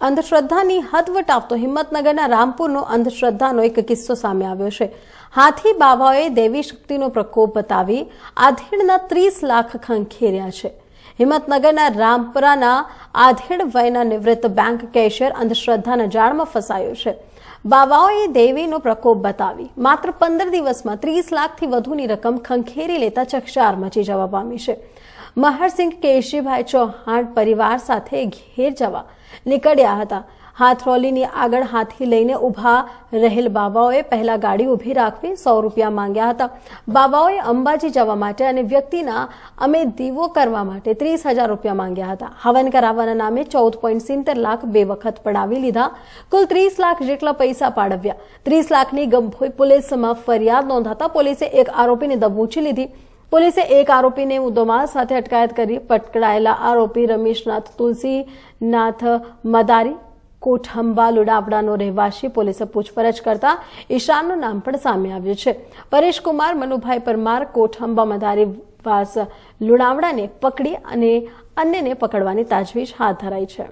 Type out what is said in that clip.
અંધશ્રદ્ધાની હદ વટાવતો હિંમતનગરના રામપુરનો અંધશ્રદ્ધાનો એક કિસ્સો સામે આવ્યો છે. હાથી બાબાઓએ દેવી શક્તિનો પ્રકોપ બતાવી આધેડના ત્રીસ લાખ ખંખેર્યા છે. હિંમતનગરના રામપુરાના આધેડ વયના નિવૃત્ત બેંક કેશિયર અંધશ્રદ્ધાના જાળમાં ફસાયો છે. બાબાઓએ દેવીનો પ્રકોપ બતાવી માત્ર પંદર દિવસમાં ત્રીસ લાખથી વધુની રકમ ખંખેરી લેતા ચકચાર મચી જવા પામી છે. મહરસિંહ કેશીભાઈ ચૌહાણ પરિવાર સાથે ઘેર જવા નીકળ્યા હતા. હાથરોલીની આગળ હાથી લઈને ઊભા રહેલ બાબાઓએ પહેલા ગાડી ઊભી રાખવી સો રૂપિયા માંગ્યા હતા. બાબાઓએ અંબાજી જવા માટે અને વ્યક્તિના અમે દીવો કરવા માટે ત્રીસ હજાર રૂપિયા માંગ્યા હતા. હવન કરાવવાના નામે ચૌદ પોઈન્ટ સિત્તેર લાખ બે વખત પડાવી લીધા. કુલ ત્રીસ લાખ જેટલા પૈસા પાડવ્યા. ત્રીસ લાખની ગંભોઈ પોલીસમાં ફરિયાદ નોંધાતા પોલીસે એક આરોપીને દબોચી લીધી. પોલીસે એક આરોપીને મુદ્દોમાલ સાથે અટકાયત કરી પકડાયેલા આરોપી રમેશનાથ તુલસીનાથ મદારી કોઠંબા લુડાવડાનો રહેવાસી પોલીસે પૂછપરછ કરતા ઈશાનનું નામ પણ સામે આવ્યું છે. પરેશકુમાર, મનુભાઈ પરમાર, કોઠંબા મદારી વાસ લુણાવડાને પકડી અને અન્યને પકડવાની તાજવીજ હાથ ધરાઈ છે.